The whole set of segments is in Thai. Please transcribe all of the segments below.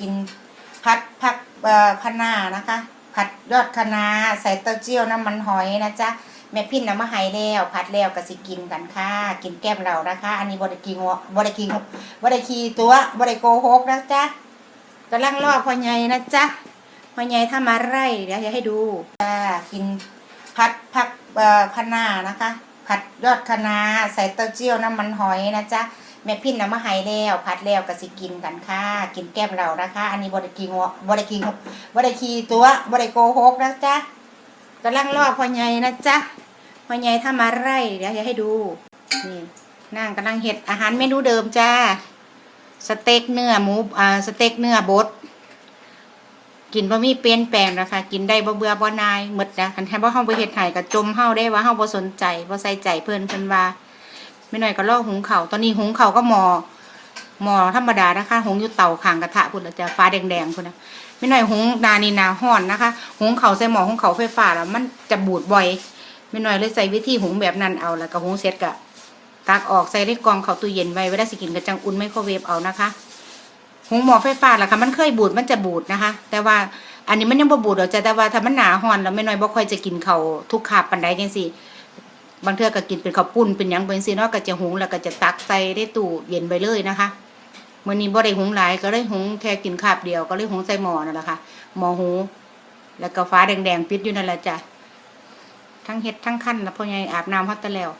กินผัดผักคะน้านะคะ ผัดยอดคะน้าใส่เต้าเจี้ยวน้ำมันหอยนะจ๊ะแม่พินน้ำมาให้แล้วผัดแล้วก็สิกินกันค่ะ กินแก้มเรานะคะ อันนี้บริกิงบริกิงบริคีตัวบริโกหกนะจ๊ะกำลังรอพ่อใหญ่นะจ๊ะพ่อใหญ่ทำอะไรเดี๋ยวจะให้ดูจ้ากินผัดผักคะน้านะคะ ผัดยอดคะน้าใส่เต้าเจี้ยวน้ำมันหอยนะจ๊ะ แม่พินน้ำมาให้แล้วผัดแล้วก็สิกินกันค่ะกินแก้มเรานะคะอันนี้บริกิงบริกิงบริคีตัวบริโกหกนะจ๊ะกำลังรอพ่อใหญ่นะจ๊ะพ่อใหญ่ทำอะไรเดี๋ยวจะให้ดูนี่นั่งกำลังเห็ดอาหารเมนูเดิมจ้าสเต็กเนื้อหมูอ่าสเต็กเนื้อบดกินบ่มีเปลี่ยนแปลงนะคะกินได้บ่เบื่อบ่นายหมดนะคันแท้บ่เฮาบ่เฮ็ดให้ก็จมเฮาได้ว่าเฮาบ่สนใจบ่ใส่ใจเพิ่นเพิ่นว่า ไม่น้อยก็ลอกหุงข้าตอนนี้หุงข้าก็หม้อหม้อธรรมดานะคะหุงอยู่เตาข้างกระทะพุ่นแล้วจะฟ้าแดงๆพุ่นนะไม่น้อยหุงนานีนาฮ้อนนะคะหุงข้าใส่หม้อหุงข้าไฟฟ้าแล้วมันจะบูดบ่อยไม่น้อยเลยใส่วิธีหุงแบบนั้นเอาแล้วก็หุงเสร็จก็ตักออกใส่ในกล่องเข้าตู้เย็นไว้เวลาสิกินก็จังอุ่นไมโครเวฟเอานะคะหุงหม้อไฟฟ้าล่ะค่ะมันเคยบูดมันจะบูดนะคะ แต่ว่าอันนี้มันยังบ่บูดหรอกจ้ะแต่ว่าถ้ามันหนาห่อนแล้วไม่น้อยบ่ค่อยจะกินเขาทุกคาบปานใดจังซี่ บางเทื่อก็กินเป็นข้าวปุ้นเป็นยังเป็นซีนาก็จะหุงแล้วก็จะตักใส่ได้ตู้เย็นไปเลยนะคะมื้อนี้บ่ได้หุงหลายก็เลยหุงแค่กินคาบเดียวก็เลยหุงใส่หม้อนั่นแหละค่ะหม้อหูแล้วก็ฟ้าแดงๆปิดอยู่นั่นแหละจ้ะทั้งเฮ็ดทั้งคั่นแล้วพ่อใหญ่อาบน้ำฮอดตะแล้ว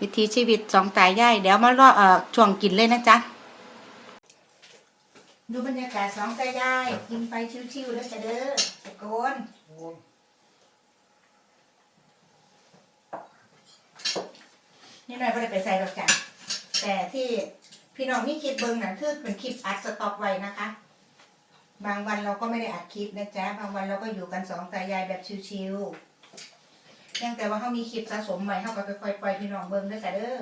วิถีชีวิตสองตายายเดี๋ยวมารอเอ่อช่วงกินเลยนะจ๊ะดูบรรยากาศสองตายายกินไปชิวๆแล้วจะเด้อตะโกน นี่หน่อยไม่ได้ไปใส่ดอกจันแต่ที่พี่น้องนี่คลิปเบิ้งนั่นคือเป็นคลิปอัดสต็อกไว้นะคะ บางวันเราก็ไม่ได้อัดคลิปนะจ๊ะ บางวันเราก็อยู่กันสองตายายแบบชิวๆยังแต่ว่าเขามีคลิปสะสมไว้เขาก็ค่อยๆปล่อยพี่น้องเบิ้งด้วยจ้ะเด้อ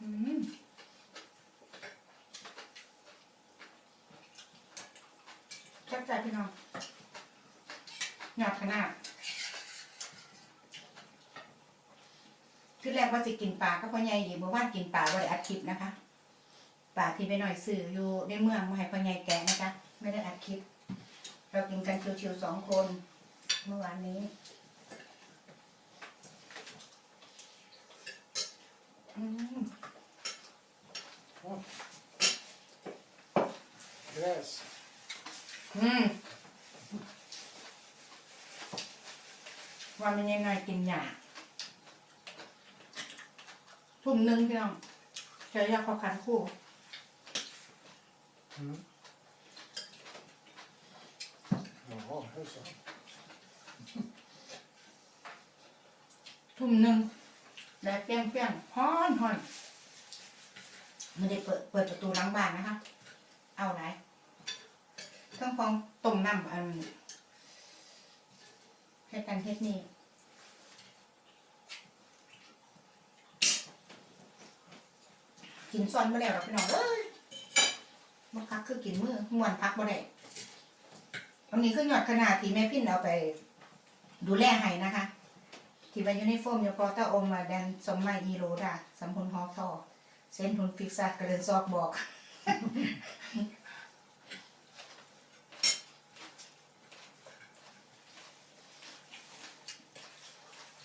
อมแซ่บใจพี่น้องหยอดข นาดคือแรกว่าจะกินปลาก็พราะใหญ่อยู่เมื่อวานกินปลาว่าได้อัดคลิปนะคะปลาที่ไปหน่อยสื่ออยู่ในเมืองมาให้พ่อใหญ่แกะนะคะไม่ได้อัดคลิป เรากินกันชิวๆสองคน เมื่อวานนี้อืม Gräs. อืม วันมันยังไงกินหยาทุ่มหนึ่งพี่น้องเจอยาขอขันคู่ Mm. Jaha, hejsan. ทุ่มหนึ่งแดดเปรี้ยงเปรี้ยงฮ้อนฮ้อนไม่ได้เปิดเปิดประตูหล้างบ้านนะคะ เอาไหนเครื่องฟองต้มน้ำอันเฮ็ดกันเฮ็ดนี่ กินซ้อนมาแล้วหรอกพี่น้องเอ้ยมาพักคือกินมือม่วนพักบ่ได้อันนี้คือหยอดขนาดที่แม่พินเอาไป ดูแลให้นะคะ ที่ว่าอยู่ในโฟมอยู่พอตาอมมาแดนสมมาอีโรดาสัมพุนฮอทอเส้นทุนฟิกซักกระเดินซอกบอก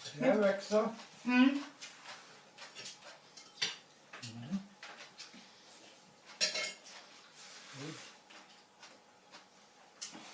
Ska jag växa? อืม Nu sa henne varför du inte äter själv då? Nej, jag har också, men de delar till det också. Skål. Och ถามว่าเอาม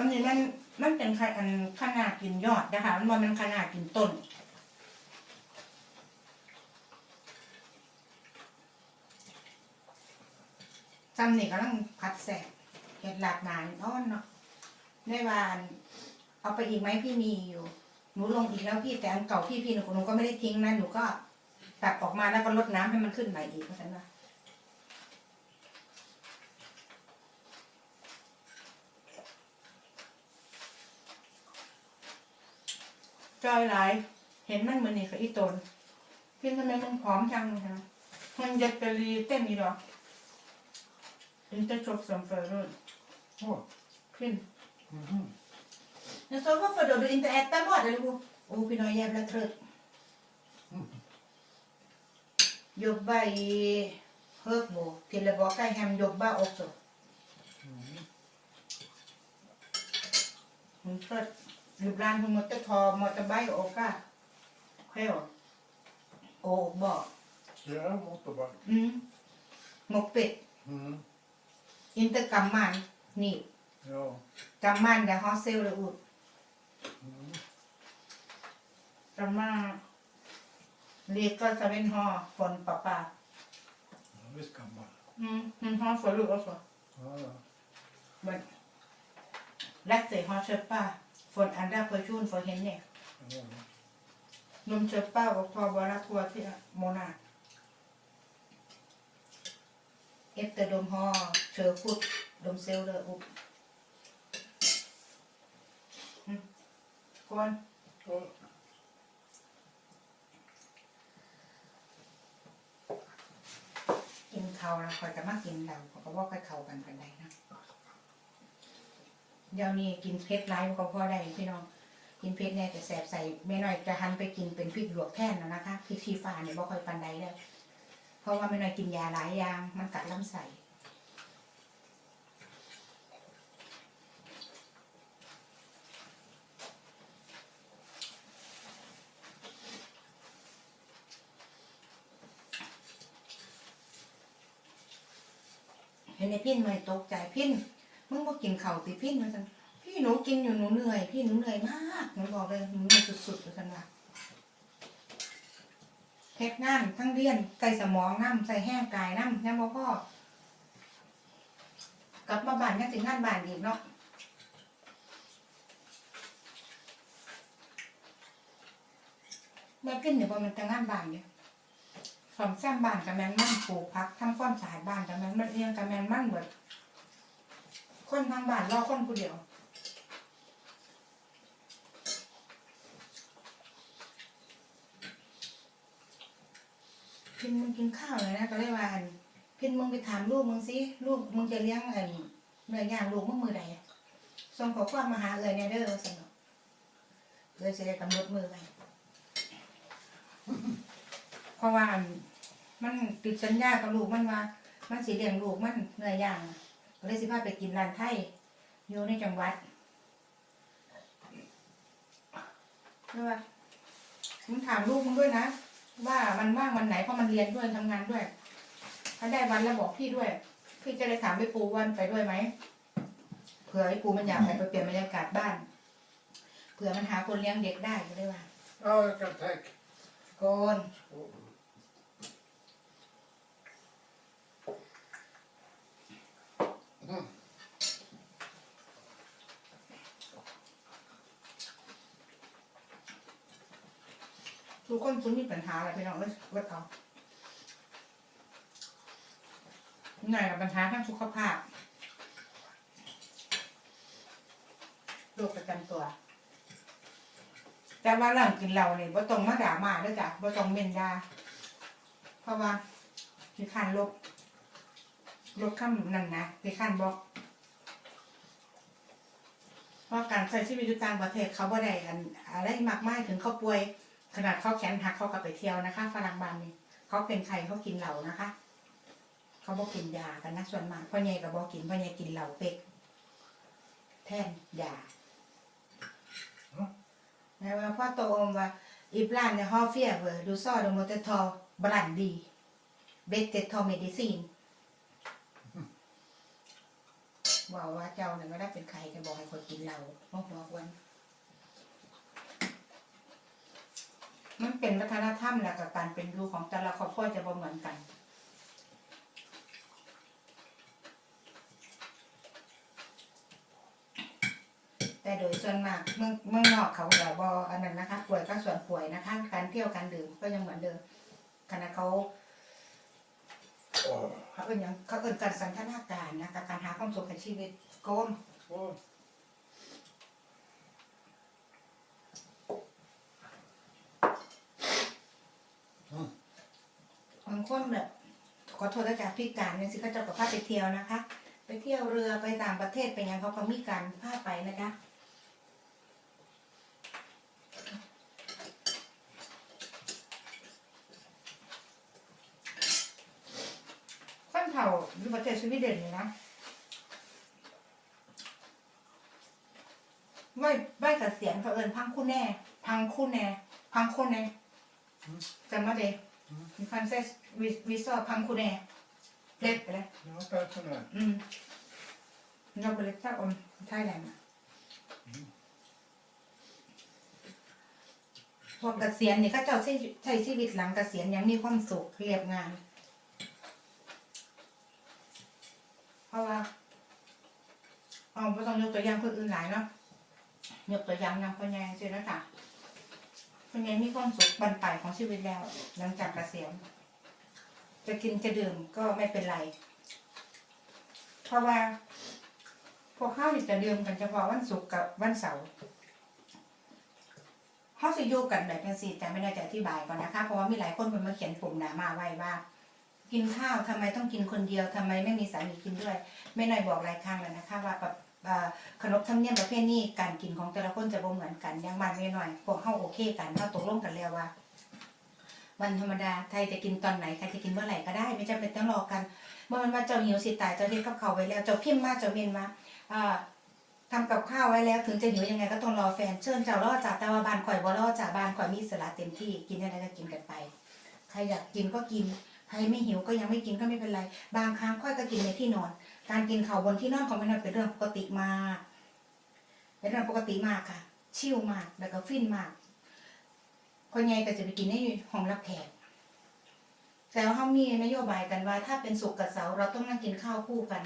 อันนี้มันมันเป็นขนขนาดกินยอดนะคะมันบ่แมันขนาดกินต้นจำนี่กำลังพัดแสบเห็ดหลากหลายอ้อนเนาะในวานเอาไปอีกไหมพี่มีอยู่ หนูลงอีกแล้วพี่แต่อันเก่าพี่พี่หนูหนูก็ไม่ได้ทิ้งนะหนูก็ตักออกมาแล้วก็ลดน้ำให้มันขึ้นใหม่อีกเพราะฉะนั้น จอยหลายเห็นมันเหมือนนี่กับอีตนพี่ทำไมมันผอมจังเลยนะมันยัดกะลีเต้นอีดอกอินเตอร์ช็อกสัมเฟอร์รุ่น Åh. ขึ้น Mhm. Men så varför då? Du inte äter mat eller hur? Åh, oh, jag är jävla trött. Jobba i Högbo. Tillbaka hem, jobba också. Mm. Hon är trött. Ibland hon måste ta motorbike och åka själv. Och bara. Ja, motorbike. Mm. Moped. Mm. Inte gammal. Ni. Ja. Gammal, det har ser det ut. Mm. Gammal. Lika som en har från pappa. Ja, visst gammal. Mm, hon har förut också. Ja, ja. Men Lasse har köpa från andra person för henne. ja. De köpa och tar bara två till månad. Efter de har körkort, de säljer upp. Mm. Kon. Och กินเขาวแล้วคอยจะมากินเราเขาก็ว่าค่อยเขากันกันได้นะ เดี๋ยวนี้กินเผ็ดไร้ก็พอได้พี่น้อง กินเผ็ดแน่แต่แสบใส่ไม่น้อยจะหันไปกินเป็นพริกหยวกแท่นนะนะคะพริกชีฟ้าเนี่ยบ่ค่อยปันใดเลยเพราะว่าไม่น้อยกินยาหลายอย่างมันกัดลำไส้เห็นในพินเลยตกใจพิน มึงบ่กินข้าติพินมันจังพี่หนูกินอยู่หนูเหนื่อย พี่หนูเหนื่อยมากหนูบอกเลยหนูเหนื่อยสุดๆเลยกันว่าเฮ็ดงานทั้งเรียนใส่สมองน้ำใส่แห้งกายน้ำยังบ่พอกลับมาบ้านยังสิงานบ้านอีกเนาะแม่กินเดี๋ยวบ่มันจะงานบ้านเนี่ยสอมแซมบ้านกับแมนมั่นปลูกพักทำความสะอาดบ้านกับแมนมันเอียงกับแมนมั่นเบิด คนทางบ้านรอคนผู้เดียวพินมึงกินข้าวเลยนะก็เลยว่าอันพินมึงไปถามลูกมึงสิลูกมึงจะเลี้ยงอันเนื้อย่างลูกมึงมือใดส่งขอความมาหาเอ่ยเนี่ยเด้อสนอกเลยจะได้กำหนดมือไปเพราะว่ามันติดสัญญากับลูกมันว่า มันสีเลี้ยงลูกมันเนื้อย่าง ก็เลยสิพาไปกินร้านไทยอยู่ในจังหวัดใช่ป่ะมึงถามลูกมึงด้วยนะ ว่ามันว่างวันไหนเพราะมันเรียนด้วยทำงานด้วย ถ้าได้วันแล้วบอกพี่ด้วย พี่จะได้ถามไปปูวันไปด้วยไหมเผื่อไอ้ปูมันอยากไปเปลี่ยนบรรยากาศบ้านเผื่อมันหาคนเลี้ยงเด็กได้ก็ได้ว่า Ja, jag kan tänka. โก ทุกคนคุณมีปัญหาอะไรพี่น้องเอ้ยเลิกเอาหน่อยกับปัญหาทางสุขภาพโรคประจำตัว แต่ว่าเรื่องกินเหล้าเนี่ยบ่ต้องมาด่ามาเด้วยจ้ะบ่ต้องเมนดา เพราะว่าที่ขันลบ ลบคำนั่นนะที่ขันบอกเพราะการใช้ชีวิตอยู่ต่างประเทศเขาบ่ได้อันอะไรมากมายถึงเขาป่วย ขนาดเขาแขนหักเขาก็ไปเที่ยวนะคะฝรั่งบานนี่เขาเป็นใครเขากินเหล้านะคะ เขาบอกกินยากันนะส่วนมากพ่อใหญ่ก็บบอกกินพ่อใหญ่กินเหล้าเป็กแทนยา Nej, men jag pratar om vad ibland jag har feber, då sa de att jag tar brandy. Bättre ta medicin. บอก ว่าว่าเจ้าเนี่ยไม่ได้เป็นใครจะบอกให้คนกินเหล้าบอกบอกวันมันเป็นวัฒนธรรมแหละกับการเป็นอยู่ของแต่ละครอบครัวจะบ่เหมือนกันแต่โดยส่วนมากเมืองเมืองนอกเขาจะบออันนั้นนะคะ ป่วยก็ส่วนป่วยนะคะ การเที่ยวการดื่มก็ยังเหมือนเดิมขณะเขา เอิ้นหยังเขาเอิ้นการสันทนาการนะกับการหาความสุขในชีวิตโกน åh. บางคนแบบขอโทษนะจ๊ะพี่การเนี่ยสิเขาเจะกับพาไปเที่ยวนะคะ ไปเที่ยวเรือไปต่างประเทศไปยังเขาก็มีการพาไปนะจ๊ะ เผ่าอยู่ประเทศสวีเดนเลยนะไม่ไม่เกษียณเขาเอินพังคู่แน่ พังคู่แน่ พังคู่แน่จำมาเดมีคันเซสวิวิซอพังคูเน่เล็กไปเลย Ja, pensionär. อืมเราไปเล็กจากอมไทยแลนด์พอเกษียณนี่ก็เจ้าใช้ใช้ชีวิตหลังเกษียณยังมีความสุขเรียบงาน เพราะว่าเอาไม่ต้องยกตัวอย่างคนอื่นหลายเนาะยกตัวอย่างอย่างพ่อใหญ่ใช่ไหมคะพ่อใหญ่มีความสุขบรรปลายของชีวิตแล้วหลังจากเกษียณจะกินจะดื่มก็ไม่เป็นไร เพราะว่า พวกข้าวนี่จะดื่มกันเฉพาะวันศุกร์กับวันเสาร์เขาจะอยู่กันแบบนี้สิแต่ไม่ได้จะอธิบายก่อนนะคะ เพราะว่ามีหลายคนมันมาเขียนผมด่ามาไว้ว่า กินข้าวทำไมต้องกินคนเดียวทำไมไม่มีสามีกินด้วยไม่น่อยบอกหลายครั้งแล้วนะคะว่าแบบขนบธรรมเนียมประเพณีการกินของแต่ละคนจะบ่เหมือนกันอย่างบ้านไม่น้อยพวกเข้าโอเคกันเข้าตกลงกันแล้วว่าวันธรรมดาใครจะกินตอนไหนใครจะกินเมื่อไหร่ก็ได้ ไม่จำเป็นต้องรอกันเมื่อมันว่าเจ้าหิวสิตายเจ้าเรียกกับเขาไว้แล้วเจ้าพิมพ์มาเจ้าเวียนมาอ่าทำกับข้าวไว้แล้ว ถึงจะหิวยังไงก็ต้องรอแฟนเชิญเจ้ารอจ่าต่ว่าบานข่อยบ่รอจาบานข่อยมีอิสระเต็มที่กินอะไรก็กินกันไป ใครอยากกินก็กิน ใครไม่หิวก็ยังไม่กินก็ไม่เป็นไร บางครั้งค่อยก็กินในที่นอน การกินข้าวบนที่นอนของแม่นอยเป็นเรื่องปกติมากเป็นเรื่องปกติมากค่ะ ชิลมากแล้วก็ฟินมากคนใหญ่ก็จะไปกินในห้องรับแขกแต่ว่าเขามีนโยบายกันว่า ถ้าเป็นสุกร์กับเสาร์เราต้องนั่งกินข้าวคู่กัน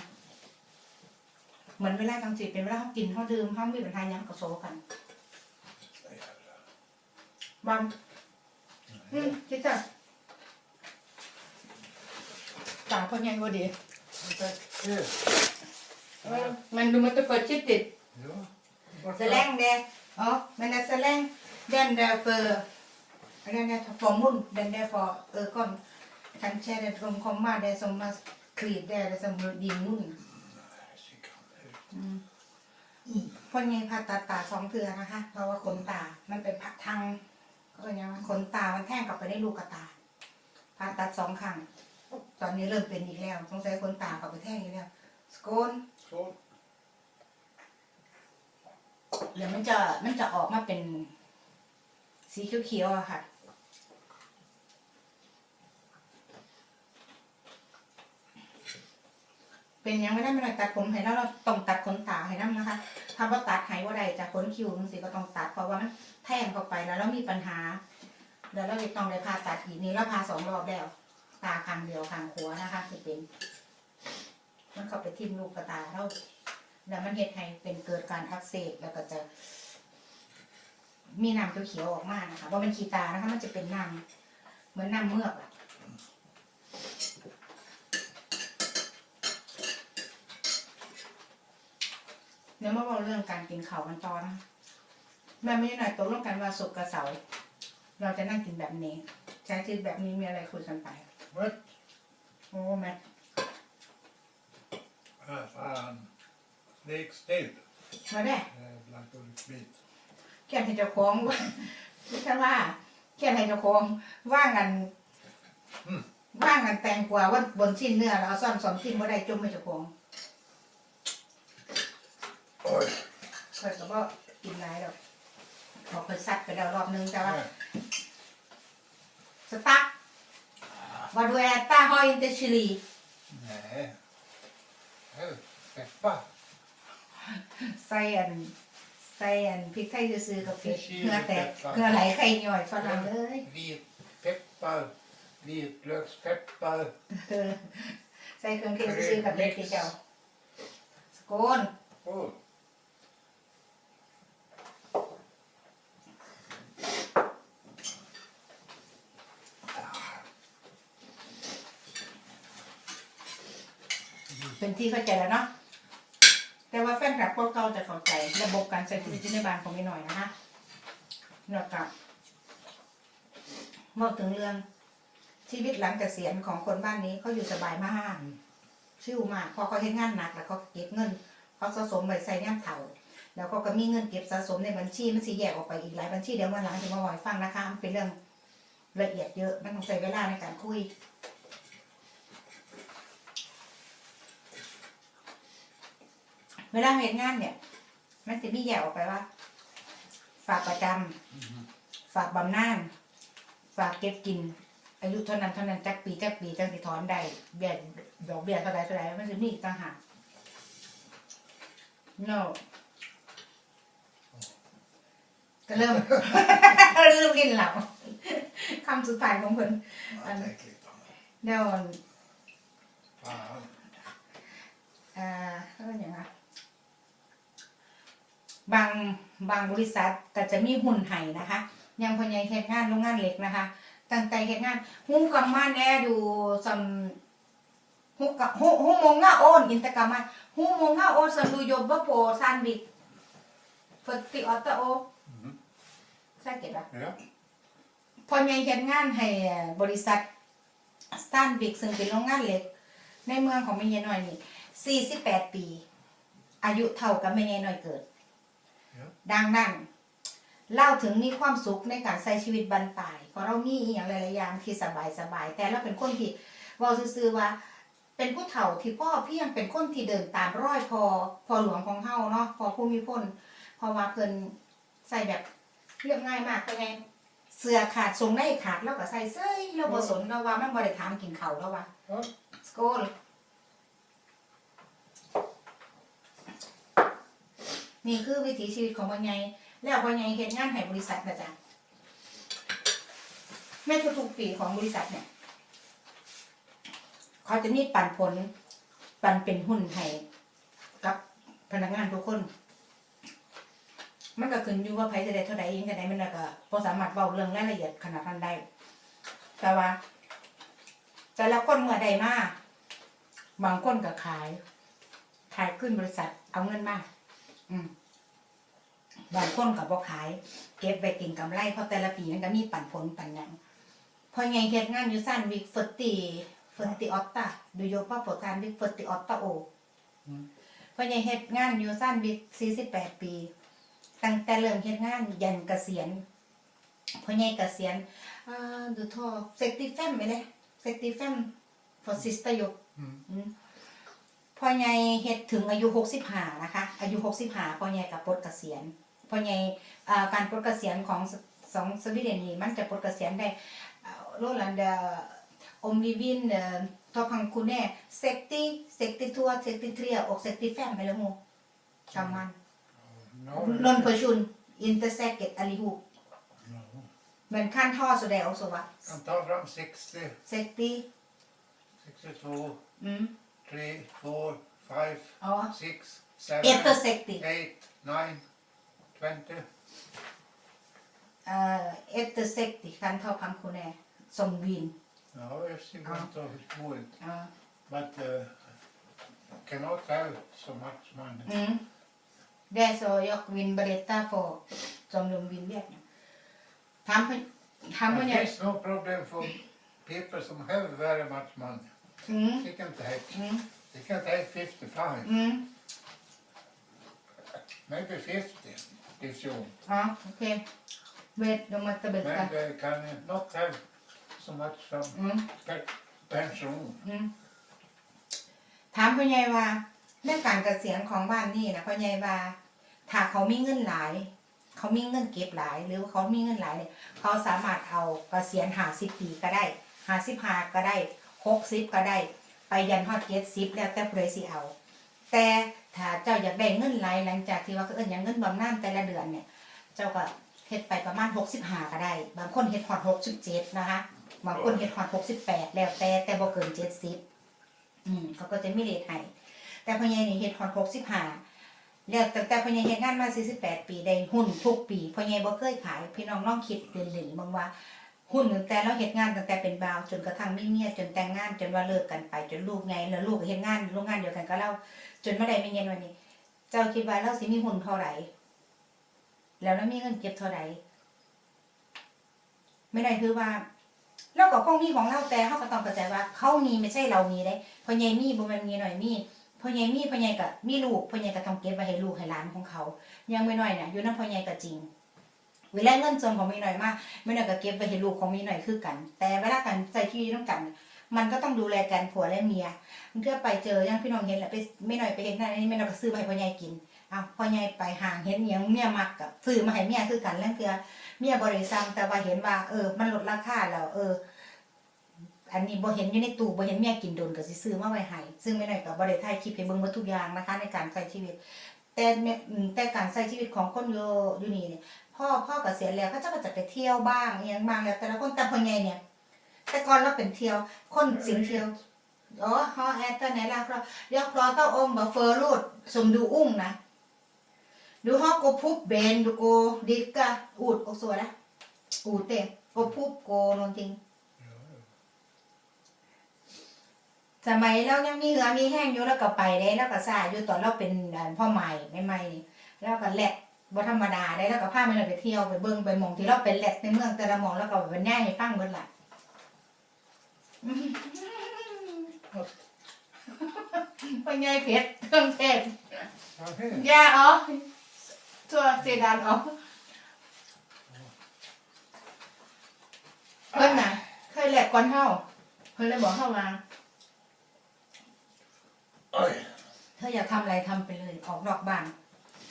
เหมือนเวลากลางจีเป็นเวลาเขากินเขาดื่มเขามีปัญหาหยังกับโซกัน Jävlar. บางอืมคิดจ้ะ ตาคนยังก็ดี Tack. Eh, เออมันดูมันจะเปิดชิดติด Ja. แสลงเดอ๋อมันน่ะแสลงเดนเดเฟอร์อันนั้นเนี่ยฟอร์มุนเดนเดฟอร์เออก่อนคันแช่เดตรงคอมมาเดสมมาครีดเดเดสมดีนุ่น Nej, så kan det ut. พ่อใหญ่ผ่าตัดตาสองเทือนะคะ เพราะว่าขนตา มันเป็นผักทางก็เลยกว่าขนตา มันแท่งกลับไปในลูกกระตาผ่าตัดสองครั้ง ตอนนี้เริ่มเป็นอีกแล้วสงสัยขนตากลับไปแท่งอีกแล้วสโกน Skål. เดี๋ยวมันจะมันจะออกมาเป็น สีเขียวๆอะค่ะ เป็นยังไม่ได้ไม่ได้ตัดผมให้แล้วเราต้องตัดขนตาให้น้ำนะคะ ถ้าว่าตัดให้ว่าใดจากขนคิ้วมันสิก็ต้องตัดเพราะว่ามันแทงเข้าไปแล้วแล้วมีปัญหา แล้วเราจะต้องได้ผ่าตัดอีกนี่เราผ่าสองรอบแล้ว ตาข้างเดียวข้างขวานะคะที่เป็น มันเข้าไปทิ่มลูกตาเราแล้วมันเห็ดให้เป็นเกิดการอักเสบแล้วก็จะ มีน้ำเขียวๆออกมานะคะว่ามันขีตานะคะ มันจะเป็นน้ำเหมือนน้ำเมือกอะเดี๋ยวมาบอกเรื่องการกินข้าวกันตอนแม่ไม่ได้หน่อยตกลงกันว่าสุกกับเสา เราจะนั่งกินแบบนี้ ใช้ชีวิตแบบนี้มีอะไรคุยกันไป What? โอ้แม่ Ah, fan. Ligg still. มาได้ Jävla gulkbit. เขียนให้เจ้าของว่าไม่ใช่ว่าเขียนให้เจ้าของว่างกันอืมว่างกันแตงกวาว่าบนชิ้นเนื้อเราเอาซ่อมสองชิ้นว่าได้จุ่มให้เจ้าของ Oj. เคยก็บ่กินหลายดอกเขาเคยซัดไปแล้วรอบนึงแต่ว่า Nej. สตั๊ก ว่าดูแอตตาฮอยอินเตชิลี Nej. Här, Peppar. ใส่อันใส่อันพริกไทยซื้อๆกับพริกเนื้อแตกเนื้อไหลไข่ย่อยฝรั่งเลย Vit peppar. Vitlökspeppar. เออใส่เครื่องเทศซื้อๆกับเล็กที่เจ้าสโกน Skål. เป็นที่เข้าใจแล้วเนาะแต่ว่าแฟนคลับพวกเก่าจะเข้าใจระบบการใช้ชีวิตในบ้านของไม่หน่อยนะคะนอกจากมองถึงเรื่องชีวิตหลังเกษียณของคนบ้านนี้เขาอยู่สบายมากชิวมากพอเขาเฮ็ดงานหนัก แล้วเขาเก็บเงินเขาสะสมไว้ใส่ย่ำเถ่าแล้วก็ก็มีเงินเก็บสะสมในบัญชีมันสิแยกออกไปอีกหลายบัญชีเดี๋ยวมาหลังจะมาบอกให้ฟังนะคะมันเป็นเรื่องละเอียดเยอะมันต้องใช้เวลาในการคุย เวลาเฮ็ดงานเนี่ย มันจะมีแยกออกไปว่า ฝากประจำฝากบำนาญฝากเก็บกิน อายุเท่านั้นเท่านั้นจักปีจักปีจังสิถอนได้เบี้ยดอกเบี้ยเท่าไรเท่าไรมันจะมีอีกต่างหาก no ก็เริ่ม เริ่มกินเหล้าคำสุดท้ายของเพิ่น Jag tänker inte om det. เดี๋ยว Fan. เอ่อเขาเป็นอย่างไร บางบางบริษัทก็จะมีหุ่นไห้นะคะยังพอใหญเฮ็ดงานโรงงานเล็กนะคะตั้งใจเฮ็ดงานหุ้มกับมาแน่ดูซัมหุ้กับหุ้หุ้มงงาโอนอินตะกามาหุ้มงงาโอนซัมดูโยบะโปซานบิกฟติออตโอ Mhm. ใช่เก็บปะ Ja. พอใหญเฮ็ดงานให้บริษัทสตานบิกซึ่งเป็นโรงงานเล็ก ในเมืองของแม่ยายน้อยนี่48 ปี อายุเท่ากับแม่ยายน้อยเกิด Ja. ดังนั้นเล่าถึงมีความสุขในการใช้ชีวิตบรรปลายเพราะเรามีอหย่างหลายๆอย่างที่สบายสบายๆแต่เราเป็นคนที่เว่าซื่อๆว่า เป็นผู้เฒ่าที่พ่อเพียงเป็นคนที่เดินตามร้อยพอพอหลวงของเฮาเนาะพอผู้มีพ้นเพราะว่าเพิ่นใส่แบบเรียบง่ายมากเป็นไงเสื้อขาดทรงได้ขาดแล้วก็ใส่เสื้อเราบ่สนเราว่ามันบ่ได้ถามกินข้าวแล้วว่า Ja. สโกล นี่คือวิถีชีวิตของวันไงแล้ววันไงเฮ็ดงานให้บริษัทนะจ๊ะแม่ทุกๆปีของบริษัทเนี่ยเขาจะมีปันผลปันเป็นหุ้นให้กับพนักงานทุกคน มันก็ขึ้นอยู่ว่าไผจะได้เท่าใดเองจะได้มันก็พอสามารถเบาเรื่องรายละเอียดขนาดนั้นได้ แต่ว่า แต่ละคนเมื่อใดมาบางคนก็ขาย ขายขึ้นบริษัทเอาเงินมาอืม บางคนก็บ่ขาย เก็บไว้เก่งกำไรเพราะแต่ละปีมันก็มีปันผลปันหยังพอไงเฮ็ดงานอยู่สั้นวิกเฟอร์ตีเฟอร์ติออตตาดูโยพ่อโปรทานวิกเฟอร์ติออตตาโออืมพอไงเฮ็ดงานอยู่สั้นวิก48ปี ตั้งแต่เริ่มเฮ็ดงานยันเกษียณพอไงเกษียณอ่าดูทอเซกติแฟมไปเลยเซกติแฟมฟอสิสตยก Mm. พ่อใหญ่เฮ็ดถึงอายุ65นะคะ อายุ65พ่อใหญ่กับปลดเกษียณพ่อใหญ่อ่าการปลดเกษียณของสสองสวีเดนนี่มันจะปลดเกษียณได้โรลันเดอมวิวินเอ่อทอพังคุณแน่เซกติเซกติทัวเซกติเทรียอกเซกติแฟมไปแล้วโมกำมัน No. นนเพอร์ชุนอินเตอร์เซกเกตอลิฮู No. เหมือนขั้นท่อสุดแล้วสวะ Han tar fram 60, เซกติ 62, อืม 3, 4, 5, อ๋อ 6, เอเตอร์ 7, เซกติ 8, 9, 20. เอ่อเอเตอร์เซกติขั้นท่อพังคุณแน่สมวิน Ja, jag ser inte av målet. อ่า But uh, cannot have so much money. อืมเดซอยกวินบริต้าโฟจอมลงวินเวียดนะถามเพิ่นถาม But เพิ่นเนี่ย there's no problem for people who have very much money. อืม They can take, อืม they can take 55, อืม maybe 50 if you want. อ๋อโอเคเวทลงมาตะเบิดกัน Men they can not have so much from อืม pe- pension. อืมถามพ่อใหญ่ว่าในการเกษียณของบ้านนี่นะพ่อใหญ่ว่า ถ้าเขามีเงินหลาย เขามีเงินเก็บหลาย หรือเขามีเงินหลายเนี่ยเขาสามารถเอาเกษียณหาสิบปีก็ได้หาสิบหาก็ได้ หกสิบก็ได้ ไปยันฮอดเจ็ดสิบแล้วแต่ผู้ใดสิเอา แต่ถ้าเจ้าอยากได้เงินไหลหลังจากที่ว่าเขาเอิ้นอย่างเงินบำนาญแต่ละเดือนเนี่ย เจ้าก็เฮ็ดไปประมาณหกสิบห้าก็ได้ บางคนเฮ็ดฮอดหกสิบเจ็ดนะคะบางคนเฮ็ดฮอดหกสิบแปดแล้วแต่แต่บ่เกินเจ็ดสิบอืมเขาก็จะมีเลทให้แต่พ่อใหญ่นี่เฮ็ดฮอดหกสิบห้าแล้วแต่แต่พ่อใหญ่เฮ็ดงานมาสี่สิบแปดปีได้หุ้นทุกปีพ่อใหญ่บ่เคยขายพี่น้องลองคิดเล่นๆบ้างว่า หุ่นตั้งแต่เราเฮ็ดงานตั้งแต่เป็นบ่าว จนกระทั่งมีเมียจนแต่งงานจนว่าเลิกกันไป จนลูกไงแล้วลูกเฮ็ดงานโรงงานเดียวกันก็เราจนมาได้มีเงินวันนี้ เจ้าคิดว่าเราสิมีหุ่นเท่าไหร่แล้วเรามีเงินเก็บเท่าไหร่ไม่ได้คือว่าเราก็คงมีของเราแต่เขาก็ต้องเข้าใจว่า เขามีไม่ใช่เรามีได้พ่อใหญ่มีบ่ม่นมีหน่อยมีพ่อใหญ่มีพ่อใหญ่ก็มีลูกพ่อใหญ่ก็ต้องเก็บไว้ให้ลูกให้หลานของเขา ยังไม่น้อยน่ะอยู่นำพ่อใหญ่ก็จริง เวลาเงินส่วนของมีหน่อยมากไม่น้อยก็เก็บไว้ให้ลูกของมีหน่อยคือกัน แต่เวลาการใช้ชีวิตร่วมกัน มันก็ต้องดูแลกันผัวและเมียเพื่อไปเจอยังพี่น้องเห็นแหละไปไม่หน้อยไปเห็นนั่นนี่ไม่หน้อยก็ซื้อมาให้พ่อใหญ่กินอ้าวพ่อใหญ่ไปห่างเห็นอหยังเมียมักกับซื้อมาให้เมียคือกันแล้วเคือเมียบริษัทแต่ว่าเห็นว่า เออ มันลดราคาแล้วเอออันนี้บ่เห็นอยู่ในตู้บ่เห็นเมียกินโดนก็สิซื้อมาไว้ให้ซึ่งไม่น้อยก็บ่ได้ถ่ายคลิปให้เบิ่งเบิดทุกอย่างนะคะ ในการใช้ชีวิต แต่แต่การใช้ชีวิตของคนอยู่อยู่นี่เนี่ย พ่อพ่อเกษียณแล้วเขาเจ้าก็จะไปเที่ยวบ้างอหยังบ้างแล้ว แต่ละคนแต่พ่อใหญ่เนี่ย แต่ก่อนเราเป็นเที่ยว คนสิงเที่ยวอ๋อฮอแอตไหนล่ะครับยกรอเต้าอมบะเฟอร์รูดสมดูอุ้งนะดูฮอกโกพุบเบนดูโกดิกะอูดโอโซนะอูดเตะโกพุบโกนนจริงสมัยเรายังมีเหลือมีแห้งอยู่แล้วก็ไปได้แล้วก็ซาอยู่ตอนเราเป็นพ่อใหม่ใหม่ๆนี่แล้วก็แหลก บ่ธรรมดาได้แล้วก็พามันไปเที่ยวไปเบิ่งไปหมองที่เราเป็นแหลกในเมืองแต่ละหมองแล้วก็บรรยายให้ฟังเบิดล่ะพ่อใหญ่เพชรเครื่องเทศ Ja, hej. ยาอ๋อตัวเซดานอ๋อเพิ่นน่ะ เคยแหลกก่อนเฮาเพิ่นเลยบอกเฮาว่า Oj. เธออยากทำอะไรทำไปเลยออกนอกบ้าน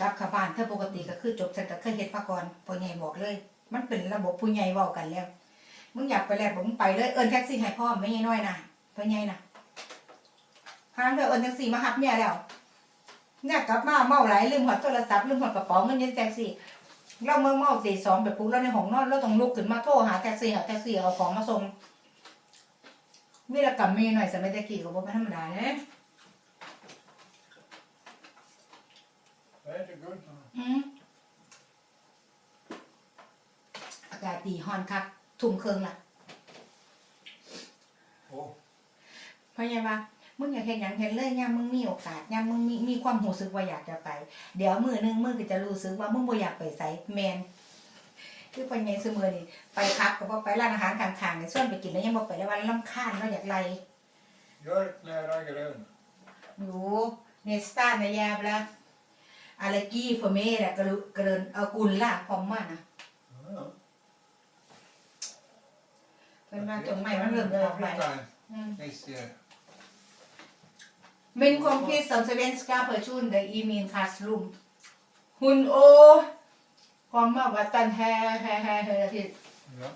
กลับเข้าบ้านเธอปกติก็คือจบฉันก็เคยเฮ็ดมาก่อนพ่อใหญ่บอกเลย มันเป็นระบบผู้ใหญ่เว้ากันแล้วมึงอยากไปแลกบอกมึงไปเลยเอิ้นแท็กซี่ให้พ่อไม่ใช่น้อยนะพ่อใหญ่นะหางเธอเอิ้นแท็กซี่มาหับเมียแล้วเนี่ยกลับมาเมาหลายลืมหัวโทรศัพท์ลืมหัวกระเป๋าเงินย็นแท็กซี่เราเมื่อเมาตีสองไปปลุกแล้วในห้องนอนเราต้องลุกขึ้นมาโทรหาแท็กซี่หาแท็กซี่เอาของมาส่งมีระกับมีหน่อยสมัยตะกี้ก็บ่เป็นธรรมดาเด้ Very good. อืมอากาศดีฮอนคักทุ่มเครื่องล่ะ Oh. เพราะยังว่ามึงอยากเห็นอย่างเห็นเลยยามมึงมีโอกาสยามมึงมีมีความรู้สึกว่าอยากจะไป เดี๋ยวมือหนึงมึงก็จะรู้สึกว่ามึงบ่อยากไปไสแมนคือคนใหญ่เสมอนี่ไปครับก็บ่ไปร้านอาหารข้างๆนี่ส่วนไปกินแล้วยังบ่ไปแล้วว่าลำคาญเราอยากไล่ Gör nära grön. อยู่เนสตาในยาบละ อะไรกี้ฟอร์เมดอะกระลุกระเดินเอากุลล่ะพร้อมมานะ Ja. เพิ่นว่าจงไม่มันเริ่มออกไป Flytta อืม nästa år. Men kompis som svenska personer i min klassrum. Hon å kommer vatten här, här, här hela tiden. Ja.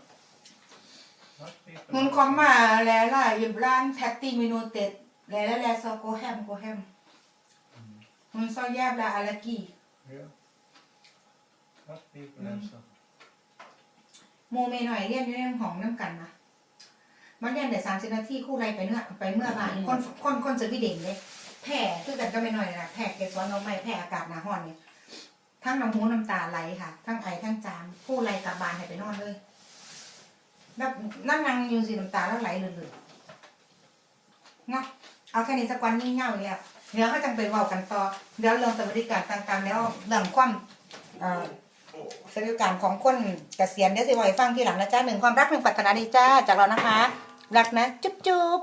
Vart flyttar Hon man? kommer lära ibland 30 minuter. Lära läsa gå hem, gå hem. Hon sa jävla allergi. Ja. Vart flyttar man så? โม เมหน่อยเรียนอยู่ในห้องน้ำกันนะมันเรียนแต่สามสิบนาทีคู่ไรไปเนื้อไปเมื่อบ่ายคนคนคนสวีเดนเลยแพ้คือกันก็ไม่น้อยนะแพ้เกสรนมไม่แพ้อากาศหนาห้อนเนี่ยทั้งน้ำหูน้ำตาไหลค่ะ ทั้งไอทั้งจามผู้ไรกลับบานให้ไปนอนเลยแล้วนั่งนั่งอยู่สิน้ำตาแล้วไหลเลยๆเนาะเอาแค่นี้สักวันยิ่งเง่าอีกแล้ว เดี๋ยวเขาจังไปเว้ากันต่อเดี๋ยวเรื่องสวัสดิการต่างๆแล้วเรื่องความเอ่อสถิติการของคนเกษียณเดี๋ยวสิบอกให้ฟังทีหลังนะจ้าหนึ่งความรักหนึ่งปรารถนาดีจ้าจากเรานะคะ รักนะ จุ๊บจุ๊บ